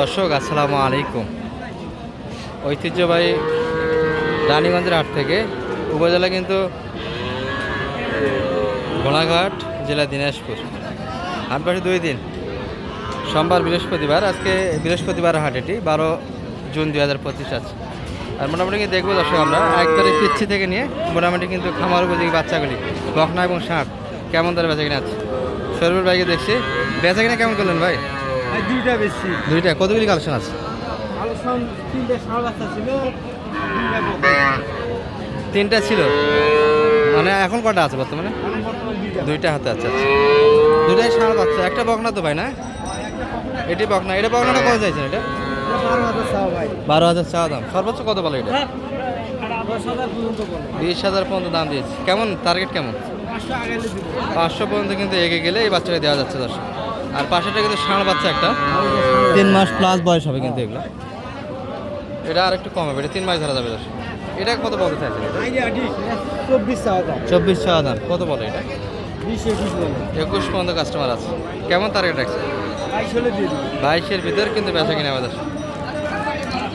দর্শক, আসসালামু আলাইকুম। ঐতিহ্যবাহী রানীগঞ্জের হাট থেকে উপজেলা কিন্তু গোলাঘাট জেলা দিনাজপুর। হাট বসে দুই দিন। সোমবার বৃহস্পতিবার, আজকে বৃহস্পতিবার হাট এটি, বারো জুন দুই হাজার পঁচিশ আছে আর মোটামুটি কিন্তু দেখব দর্শক আমরা একবারে পিচ্ছি থেকে নিয়ে মোটামুটি কিন্তু খামার উপযোগী বাচ্চাগুলি, বকনা এবং ষাট কেমন তারা বেচা কিনা আছে? সরবুর ভাইকে দেখছি। বেচা কিনা কেমন করলেন ভাই? দুইটা বেশি। দুইটা কতগুলি কালেকশন আছে? আলোচন তিনটে ষাঁড় বাচ্চা ছিল তিনটা ছিল? মানে এখন কটা আছে বর্তমানে? দুইটা। হাতে আছে আচ্ছা। দুইটাই ষাঁড় বাচ্চা একটা বকনা তো ভাই না? এটি বকনা এটা বকনাটা কত চাইছেন এটা? এটা বারো হাজার চাওয়া দাম। সর্বোচ্চ কত বলে এটা? বলে। বিশ হাজার পর্যন্ত দাম দিয়েছে। কেমন? টার্গেট কেমন? পাঁচশো পাঁচশো পর্যন্ত কিন্তু এগিয়ে গেলে এই বাচ্চাটা দেওয়া যাচ্ছে দর্শক। আর পাশেটা কিন্তু ষাঁড় বাচ্চা একটা। তিন মাস প্লাস বয়স হবে কিন্তু এগুলো। এটা আর একটু কম হবে এটা তিন মাস ধরা যাবে দর্শক। এটা কত বলতে চাইছেন চব্বিশ চাওয়া দাম। কত বলে এটা? বিশ একুশ পর্যন্ত কাস্টমার আছে। কেমন টার্গেট রাখছে? বাইশের ভিতর কিন্তু বেচা কিনা আমাদের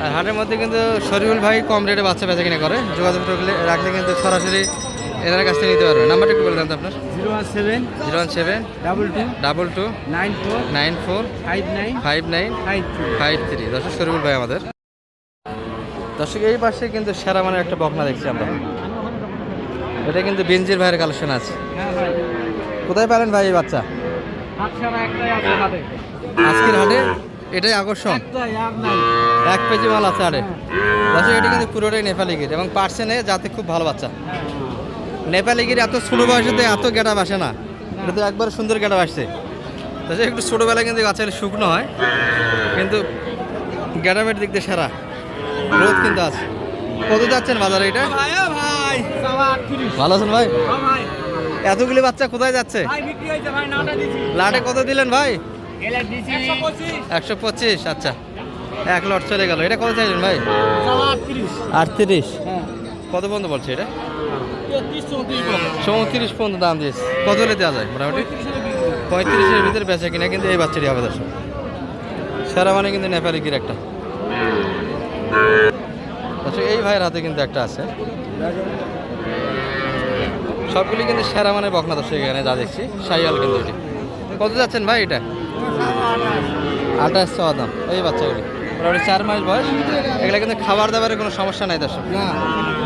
আর হাটের মধ্যে কিন্তু শরীফুল ভাই কম রেটে বাচ্চা বেচা কিনা করে। যোগাযোগ রাখলে কিন্তু সরাসরি এনার কাছ থেকে নিতে পারবেন নাম্বারটা একটু বলে দেন তো আপনার। Zero one seven zero one seven double two double two nine four nine four five nine five nine five three. Five three দর্শক শরীফুল ভাই আমাদের। দর্শক এই পাশে কিন্তু সেরা মানের একটা বকনা দেখছি আমরা। এটা কিন্তু বেঞ্জির ভাইয়ের কালেকশন আছে। হ্যাঁ কোথায় পেলেন ভাই এই বাচ্চা? আজকের হাটে? এটাই আকর্ষণ? এক পেজি মাল আছে আরে দর্শক এটা কিন্তু পুরোটাই নেপালি গির এবং পার্সেনে যাতে খুব ভালো বাচ্চা। নেপালি গির এত ছোটো বয়সেতে এত গেটাপ আসে না। এটা তো একবার সুন্দর গেটাপ আসছে। তাছাড়া একটু ছোটোবেলায় কিন্তু গাছের শুকনো হয় কিন্তু গেটাপের দিক দিয়ে সেরা। রোদ কিন্তু আছে। কত যাচ্ছেন বাজারে এটা? ভালো আছেন ভাই? এতগুলি বাচ্চা কোথায় যাচ্ছে? লাটে কত দিলেন ভাই? একশো পঁচিশ। আচ্ছা। এক লট চলে গেল। এটা কত চাইলেন ভাই? আটত্রিশ। হ্যাঁ। কত পর্যন্ত বলছে এটা? চৌত্রিশ পর্যন্ত দাম দিয়েছে। কত হলে দেওয়া যায় মোটামুটি? পঁয়ত্রিশের ভিতরে বেচা কিনা কিন্তু এই বাচ্চাটি হবে দর্শক। সেরা মানে কিন্তু নেপালি গির একটা। দর্শক এই ভাইয়ের হাতে কিন্তু একটা আছে। সবগুলি কিন্তু সেরা মানে বকনা দর্শক এখানে যা দেখছি সাইয়াল কিন্তু এটি। কত যাচ্ছেন ভাই এটা? আঠাশ চাওয়া দাম এই বাচ্চাগুলি। মোটামুটি চার মাস বয়স। এগুলো কিন্তু খাবার দাবারের কোনো সমস্যা নাই দর্শক।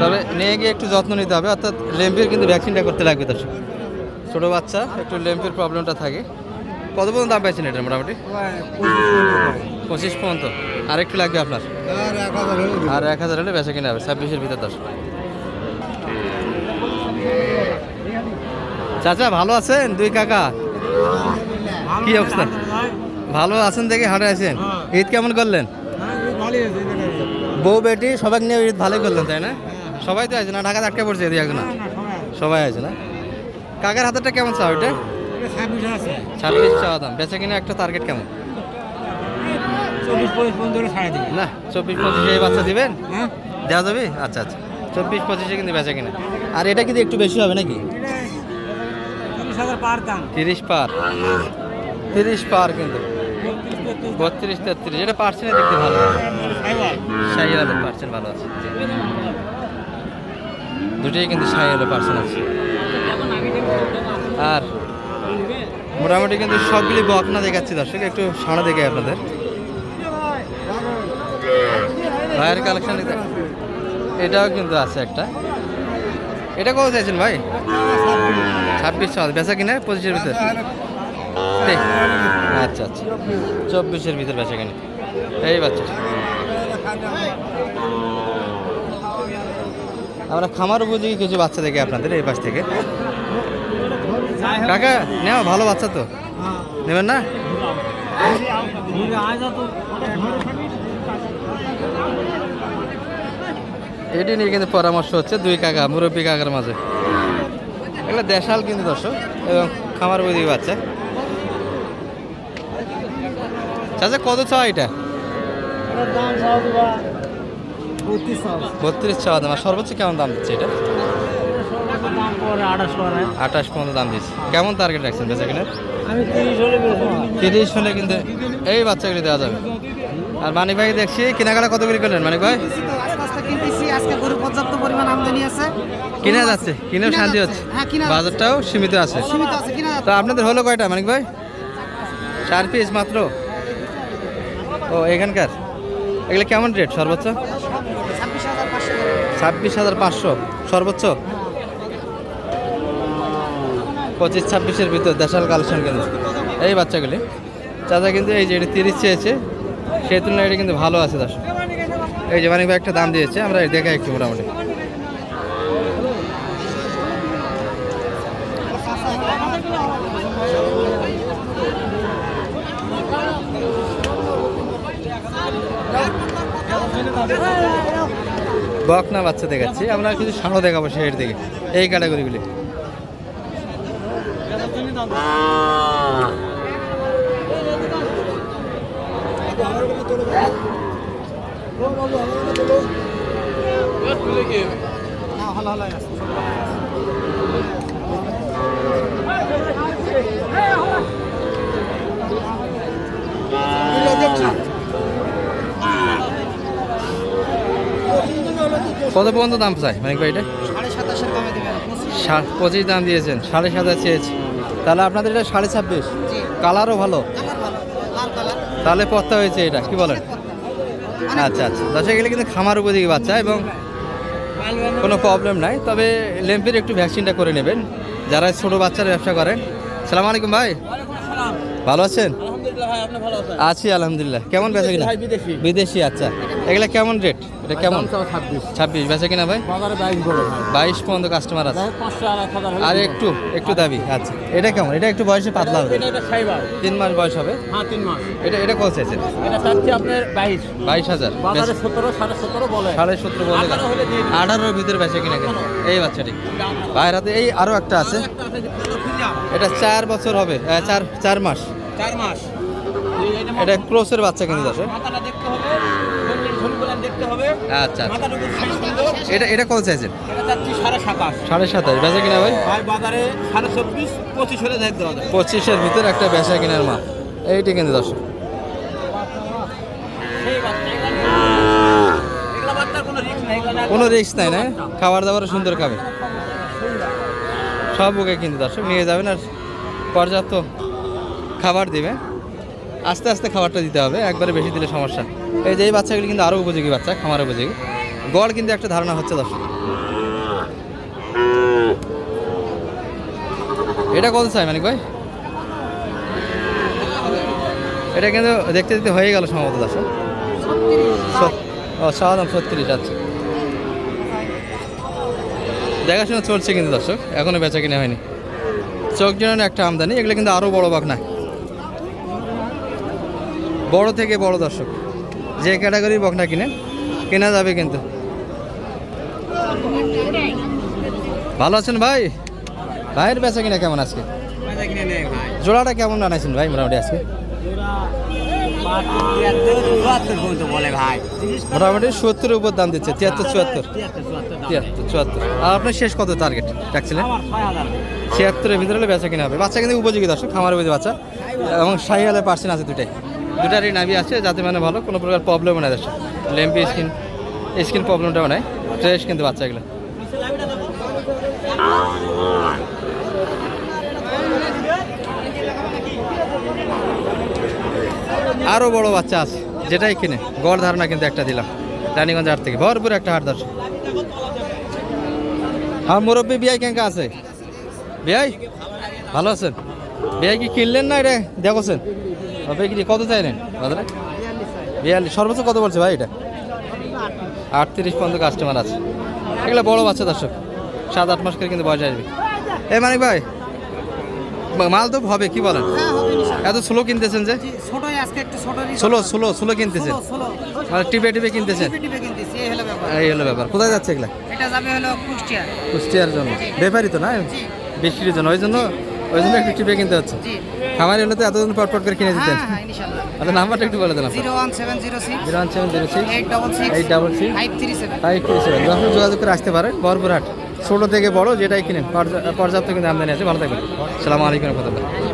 তবে নিয়ে গিয়ে একটু যত্ন নিতে হবে। অর্থাৎ লেম্পির কিন্তু ভ্যাকসিনটা করতে লাগবে দর্শক। ছোটো বাচ্চা একটু লেম্পির প্রবলেমটা থাকে। কত পর্যন্ত দাম পাইছেন এটা মোটামুটি? পঁচিশ পর্যন্ত। আর একটু লাগবে আপনার? আর এক হাজার হলে বেচা কিনা হবে ছাব্বিশের ভিতর দশ চাচা ভালো আছেন? দুই কাকা? কি অবস্থা? ভালো আছেন দেখে হাটে আছেন? ঈদ কেমন করলেন? বউ বেটি সবাই নিয়ে ঈদ ভালোই করলেন তাই না? সবাই তো আছে না? ঢাকা আটকে পড়ছে এদিকে একজন? সবাই আছে। না? কাকার হাতেরটা কেমন চাও এটা ছাব্বিশ চাওয়া দাম। বেচা কিনা একটা টার্গেট কেমন? চল্লিশ পঁচিশ পর্যন্ত ছাড়া না চব্বিশ পঁচিশে এই বাচ্চা দিবেন? হ্যাঁ। দেওয়া যাবে? আচ্ছা আচ্ছা। চব্বিশ পঁচিশে কিন্তু বেচা কিনা। আর এটা কিন্তু একটু বেশি হবে নাকি? পার তিরিশ পার। তিরিশ পার কিন্তু। বত্রিশ তেত্রিশ এটা পার্সেন্টের দিক দিয়ে ভালো সাই আলো পার্সেন্ট ভালো আছে দুটোই কিন্তু সাই আলো পার্সেন্ট আছে আর মোটামুটি কিন্তু সবগুলি বকনা দেখাচ্ছি দর্শক একটু সাড়া দেখে আপনাদের ভাইয়ের কালেকশন এটাও কিন্তু আছে একটা এটা কত চাইছেন ভাই ছাব্বিশ সাল বেচা কিনা পঁচিশের ভিতর। আচ্ছা আচ্ছা। চব্বিশের ভিতর বেচা কিনা। এই বাচ্চা। আমরা খামার উপযোগী কিছু বাচ্চা দেখি আপনাদের এই পাশ থেকে। কাকা নেওয়া ভালো বাচ্চা তো। নেবেন না? এটি নিয়ে কিন্তু পরামর্শ হচ্ছে দুই কাকা মুরব্বী কাকার মাঝে। এগুলো দেশাল কিন্তু দর্শক এবং খামার বুঝি বাচ্চা। চাচা কত চাওয়া এটা? বত্রিশ চাওয়া দাম সর্বোচ্চ কেমন দাম দিচ্ছে এটা? আঠাশ পর্যন্ত দাম দিচ্ছে। কেমন টার্গেট রাখছেন বেচা কিনার তিরিশ হলে কিন্তু এই বাচ্চাগুলি দেওয়া যাবে। আর মানিক ভাই দেখছি কেনাকাটা কত করে করলেন মানিক ভাই? আজকে পর্যাপ্ত পরিমাণ আমদানি আছে। কিনা যাচ্ছে কিনেও শান্তি হচ্ছে। হ্যাঁ কিনা। বাজারটাও সীমিত আছে। সীমিত আছে কিনা তো আপনাদের হলো কয়টা মানিক ভাই? চার পিস মাত্র? ও, এখানকার? এগুলো কেমন রেট সর্বোচ্চ? ছাব্বিশ হাজার পাঁচশো। সর্বোচ্চ? পঁচিশ ছাব্বিশের ভিতর, দেশাল কালেকশন কিন্তু। এই বাচ্চাগুলি। চাচা কিন্তু এই যে এটা তিরিশ চেয়েছে, সেই তুলনায় এটা কিন্তু ভালো আছে দর্শক। এই যে ভাই একটা দাম দিয়েছে, আমরা দেখাই একটু মোটামুটি। বকনা বাচ্চা দেখাচ্ছি আমরা কিছু সাঁড়ো দেখাবো সেই দিকে এই ক্যাটাগরিগুলি কত পর্যন্ত দাম চাই মানিক ভাই এটা? সাড়ে সাতাশের পঁচিশ সা- পঁচিশ দাম দিয়েছেন সাড়ে সাত হাজার চেয়েছি। তাহলে আপনাদের এটা সাড়ে ছাব্বিশ? কালারও ভালো? কালার ভালো লাল কালার। তাহলে পত্তা হয়েছে এটা কি বলেন? আচ্ছা আচ্ছা। দশে গেলে কিন্তু খামার উপযোগী বাচ্চা এবং কোনো প্রবলেম নাই। তবে লেম্পের একটু ভ্যাকসিনটা করে নেবেন। যারা ছোট বাচ্চারা ব্যবসা করেন। সালাম আলাইকুম ভাই। ভালো আছেন? আছি আলহামদুলিল্লাহ। কেমন বেচা কিনা? বিদেশি। আচ্ছা। এগুলা কেমন রেট এটা কেমন? ছাব্বিশ। বেচা কিনা ভাই? বাইশ পর্যন্ত কাস্টমার আছে। আর একটু একটু দাবি আচ্ছা। এটা কেমন? এটা একটু বয়সে পাতলা হবে। তিন মাস বয়স হবে? হ্যাঁ এটা এটা কত চাইছেন? এটা আপনার বাইশ। হাজার। সাড়ে সতেরো বলে। আঠারোর ভিতরে বেচে কিনা কেন? এই বাচ্চাটি। বাইরের হাতে এই আরও একটা আছে। এটা চার বছর হবে চার চার মাস। চার মাস। এটা ক্রোসের বাচ্চা কিন্তু আছে মাথাটা দেখতে হবে দেখতে হবে। আচ্ছা আচ্ছা। এটা এটা কত চাইছেন সাড়ে সাতাশ। বেচা কিনা ভাই? ভাই বাজারে সাড়ে চব্বিশ পঁচিশ হলে দেখ দেওয়া পঁচিশের ভিতরে একটা বেচা কিনার মাল। এইটি কিন্তু দশ কোনো এগুলা কোনো রিস্ক নাই না? খাবার দাবার সুন্দর খাবে। সব ওকে কিন্তু দর্শক। নিয়ে যাবেন আর পর্যাপ্ত খাবার দিবে। আস্তে আস্তে খাবারটা দিতে হবে, একবারে বেশি দিলে সমস্যা। এই যে এই বাচ্চাগুলি কিন্তু আরও উপযোগী বাচ্চা, খামার উপযোগী। গড় কিন্তু একটা ধারণা হচ্ছে দর্শক। এটা কত চাই, মানিক ভাই? এটা কিন্তু দেখতে দেখতে হয়ে গেল সম্ভবত দর্শক। ও চাওয়া ছত্রিশ আচ্ছা। দেখাশোনা চলছে কিন্তু দর্শক, এখনও বেচা কিনা হয়নি। চোখ জন্য একটা আমদানি, এগুলো কিন্তু আরও বড় বাঘ না বড় থেকে বড় দর্শক। যে ক্যাটাগরির বকনা কিনে কেনা যাবে কিন্তু। ভালো আছেন ভাই? ভাইয়ের বেচা কিনা কেমন আজকে? জোড়াটা কেমন আনাইছেন ভাই মোটামুটি আজকে? মোটামুটি সত্তরের উপর দাম দিচ্ছে তিয়াত্তর চুয়াত্তর। তিয়াত্তর চুয়াত্তর। আর আপনার শেষ কত টার্গেট রাখছিলেন? ছিয়াত্তরের ভিতরে বেচা কিনা হবে। বাচ্চা কিন্তু উপযোগী দর্শক খামার উপযোগী বাচ্চা। এবং শাহি আলে পার্সেন্ট আছে দুটাই দুটারই নাভি আছে, যাতে মানে ভালো, কোনো প্রকার প্রবলেমও নাই দর্শক লেম্পি স্কিন স্কিন প্রবলেমটাও নাই ফ্রেশ কিন্তু বাচ্চাগুলো আরও বড় বাচ্চা আছে, যেটাই কিনে, গড় ধারণা কিন্তু একটা দিলাম, রানীগঞ্জ হাট থেকে, ভরপুর একটা হাট দর্শক। হ্যাঁ মুরব্বী, বিয়াই কেঙ্কা আছে? বিয়াই? ভালো আছেন? বিয়াই কি কিনলেন না এটা দেখছেন? বিক্রি কত চাইলেন? বাজারে? বিয়াল্লিশ। সর্বোচ্চ কত বলছে ভাই এটা? আটত্রিশ পর্যন্ত কাস্টমার আছে। এগুলো বড় বাচ্চা দর্শক। সাত আট মাস করে কিন্তু বয়স আসবে। এ মানিক ভাই মাল তো হবে কি বলেন? হ্যাঁ। এত স্লো কিনতেছেন যে? স্লো স্লো স্লো কিনতেছেন। মানে টিপে টিপে কিনতেছেন? এই হলো ব্যাপার। কোথায় যাচ্ছে এগুলা? কুষ্টিয়ার জন্য। ব্যাপারই তো না বিক্রির জন্য। ওই জন্য ওই জন্য একটু টিপে কিনতে হচ্ছে। খামারি হলে তো এতদিন পর পর করে কিনে দিতেন। হ্যাঁ হ্যাঁ আচ্ছা নাম্বারটা একটু বলে দেন zero one seven zero six. Zero one seven zero six. Eight double six. Eight double six. Five three seven. Five three seven. যখন যোগাযোগ করে আসতে পারেন। বরপুরহাট ছোটো থেকে বড় যেটাই কিনেন পর্যা- পর্যাপ্ত কিন্তু আমদানি আছে। ভালো থাকবেন। সালামু আলাইকুম রহমতুল্লাহ।